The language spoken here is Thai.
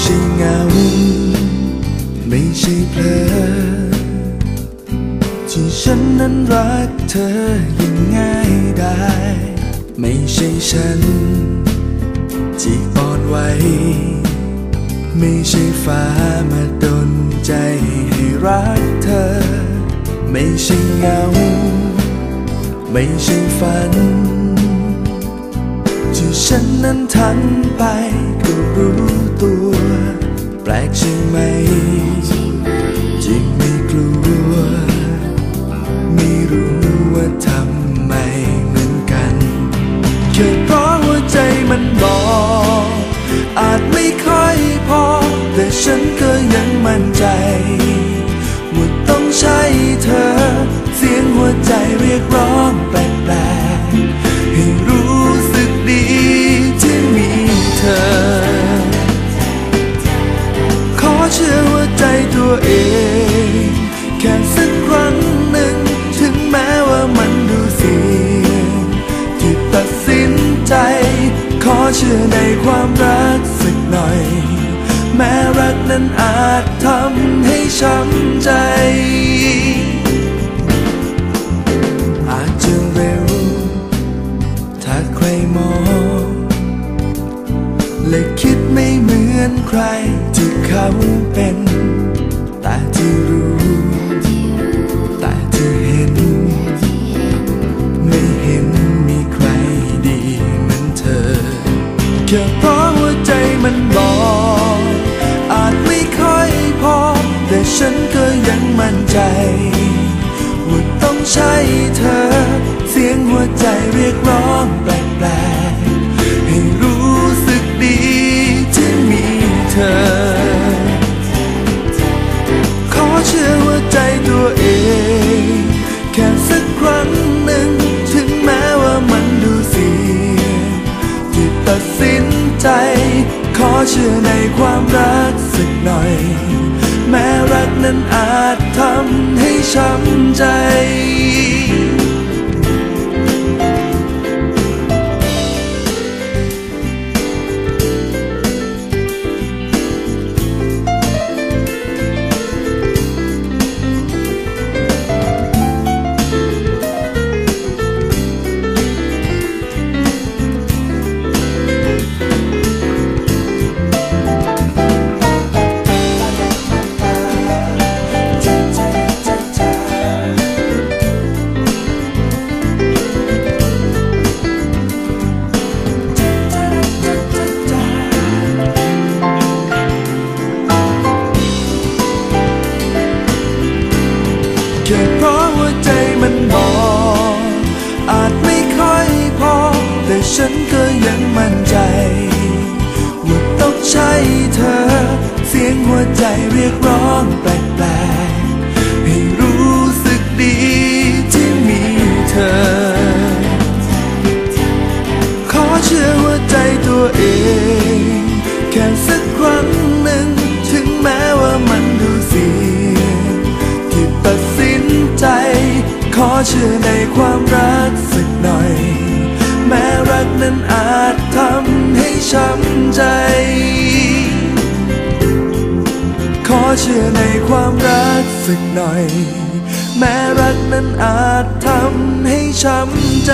ใช่เงา ไม่ใช่เพลอที่ฉันนั้นรักเธอย่างง่ายได้ ไม่ใช่ฉัน ที่อ่อนไหวไม่ใช่ฟ้ามาดนใจให้รักเธอ ไม่ใช่เงา ไม่ใช่ฝัน ที่ฉันนั้นทันไปก็รู้ ตัว แปลกใช่ไหมจริงไม่กลัว ไม่รู้ว่าทำไมเหมือนกันแค่เพราะหัวใจมันบอก อาจไม่ค่อยพอ แต่ฉันก็ยังมั่นใจว่าต้องใช่เธอ เสียงหัวใจเรียกร้อง เชื่อหัวใจตัวเอง แค่สักครั้งหนึ่ง ถึงแม้ว่ามันดูเสี่ยงที่ตัดสินใจ ขอเชื่อในความรักสักหน่อย แม้รักนั้นอาจทำให้ช้ำใจ อาจจะเร็ว ถ้าใครมอง และคิดไม่เหมือนใคร เขาเป็น แต่ที่รู้ แต่ที่เห็น ไม่เห็นมีใครดีเหมือนเธอ แค่เพราะหัวใจมันบอกอาจไม่ค่อยพอ แต่ฉันก็ยังมั่นใจว่าต้องใช่เธอ เสียงหัวใจเรียกร้องแปลกๆให้รู้สึกดีที่มีเธอ แค่สักครั้งหนึ่ง ถึงแม้ว่ามันดูเสี่ยงที่ตัดสินใจ ขอเชื่อในความรักสักหน่อย แม้รักนั้นอาจทำให้ช้ำใจ แค่เพราะหัวใจมันบอกอาจไม่ค่อยพอ แต่ฉันก็ยังมั่นใจว่าต้องใช่เธอ เสียงหัวใจเรียกร้องแปลกๆให้รู้สึกดี เชื่อในความรักสักหน่อย แม้รักนั้นอาจทำให้ช้ำใจ ขอเชื่อในความรักสักหน่อย แม้รักนั้นอาจทำให้ช้ำใจ